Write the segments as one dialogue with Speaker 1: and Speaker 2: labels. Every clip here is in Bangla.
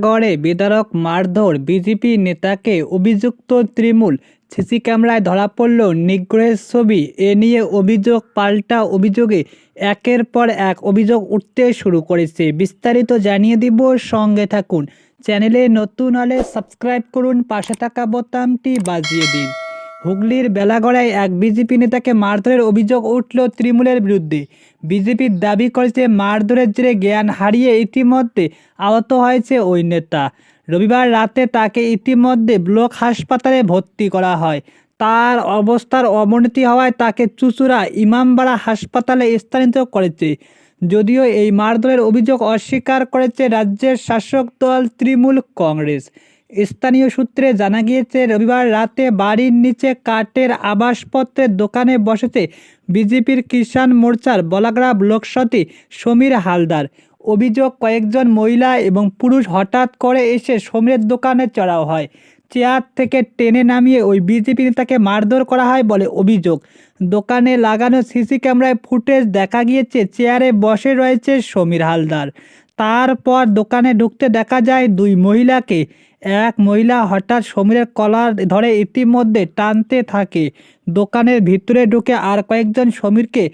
Speaker 1: বেলাগড়ে বেদারক মারধর বিজেপি নেতাকে অভিযুক্ত তৃণমূল। সিসি ক্যামেরায় ধরা পড়ল নিগ্রহের ছবি। এ নিয়ে অভিযোগ পাল্টা অভিযোগে একের পর এক অভিযোগ উঠতে শুরু করেছে। বিস্তারিত জানিয়ে দিব, সঙ্গে থাকুন। চ্যানেলে নতুন হলে সাবস্ক্রাইব করুন, পাশে থাকা বোতামটি বাজিয়ে দিন। হুগলির বেলাগড়ায় এক বিজেপি নেতাকে মারধরের অভিযোগ উঠল তৃণমূলের বিরুদ্ধে। বিজেপির দাবি করেছে মারধরের জেরে জ্ঞান হারিয়ে ইতিমধ্যে আহত হয়েছে ওই নেতা। রবিবার রাতে তাকে ইতিমধ্যে ব্লক হাসপাতালে ভর্তি করা হয়। তার অবস্থার অবনতি হওয়ায় তাকে চুচুড়া ইমামবাড়া হাসপাতালে স্থানান্তর করেছে। যদিও এই মারধরের অভিযোগ অস্বীকার করেছে রাজ্যের শাসক দল তৃণমূল কংগ্রেস। স্থানীয় সূত্রে জানা গিয়েছে, রবিবার রাতে বাড়ির নিচে কাঠের আবাসপত্রের দোকানে বসেছে বিজেপির কিষাণ মোর্চার বলাগড়া ব্লক সতী সমীর হালদার। অভিযোগ, কয়েকজন মহিলা এবং পুরুষ হঠাৎ করে এসে সমীরের দোকানে চড়াও হয়। চেয়ার থেকে টেনে নামিয়ে ওই বিজেপি নেতাকে মারধর করা হয় বলে অভিযোগ। দোকানে লাগানো সিসি ক্যামেরায় ফুটেজ দেখা গিয়েছে, চেয়ারে বসে রয়েছে সমীর হালদার। তারপর দোকানে ঢুকতে দেখা যায় দুই মহিলাকে। এক মহিলা হঠাৎ সমীরের কলার ধরে ইতিমধ্যে টানতে থাকে। দোকানের ভিতরে ঢুকে আর কয়েকজন সমীরকে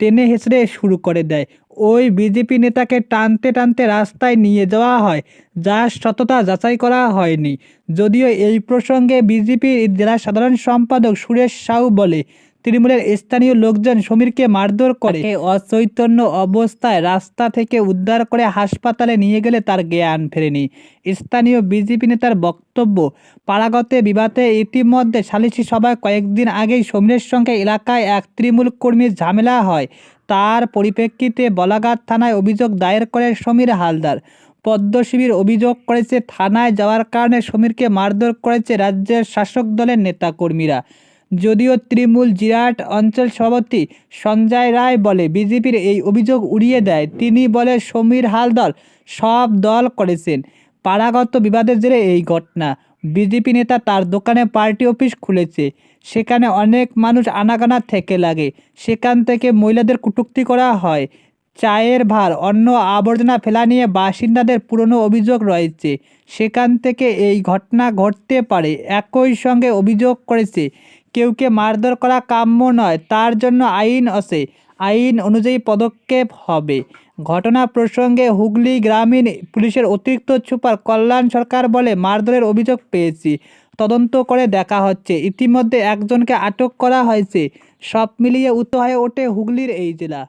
Speaker 1: টেনে হেসড়ে শুরু করে দেয়। ওই বিজেপি নেতাকে টানতে টানতে রাস্তায় নিয়ে যাওয়া হয় যার সততা যাচাই করা হয়নি। যদিও এই প্রসঙ্গে বিজেপির জেলা সাধারণ সম্পাদক সুরেশ সাউ বলে তৃণমূলের স্থানীয় লোকজন সমীরকে মারধর করে। অচৈতন্য অবস্থায় রাস্তা থেকে উদ্ধার করে হাসপাতালে নিয়ে গেলে তার জ্ঞান ফেরেনি। স্থানীয় বিজেপি নেতার বক্তব্য, পাড়াগতে বিবাদে ইতিমধ্যে সালিশি সভায় কয়েকদিন আগেই সমীরের সঙ্গে এলাকায় এক তৃণমূল কর্মীর ঝামেলা হয়। তার পরিপ্রেক্ষিতে বলাঘাট থানায় অভিযোগ দায়ের করে সমীর হালদার। পদ্মশিবির অভিযোগ করেছে, থানায় যাওয়ার কারণে সমীরকে মারধর করেছে রাজ্যের শাসক দলের নেতাকর্মীরা। যদিও তৃণমূল জিরাট অঞ্চল সভাপতি সঞ্জয় রায় বলে বিজেপির এই অভিযোগ উড়িয়ে দেয়, তিনি বলে সমীর হালদার সব দল করেছেন। পাড়াগত বিবাদের জেরে এই ঘটনা। বিজেপি নেতা তার দোকানে পার্টি অফিস খুলেছে। সেখানে অনেক মানুষ আনাগানা থেকে লাগে। সেখান থেকে মহিলাদের কটূক্তি করা হয়। চায়ের ভার অন্য আবর্জনা ফেলা নিয়ে বাসিন্দাদের পুরনো অভিযোগ রয়েছে। সেখান থেকে এই ঘটনা ঘটতে পারে। একই সঙ্গে অভিযোগ করেছে কেউকে মারধর করা কাম্য নয়, তার জন্য আইন আছে। আইন অনুযায়ী পদক্ষেপ হবে। ঘটনা প্রসঙ্গে হুগলি গ্রামীণ পুলিশের অতিরিক্ত সুপার কল্যাণ সরকার বলে মারধরের অভিযোগ পেয়েছি। তদন্ত করে দেখা হচ্ছে, ইতিমধ্যে একজনকে আটক করা হয়েছে। সব মিলিয়ে উত্ত হয়ে ওঠে হুগলির এই জেলা।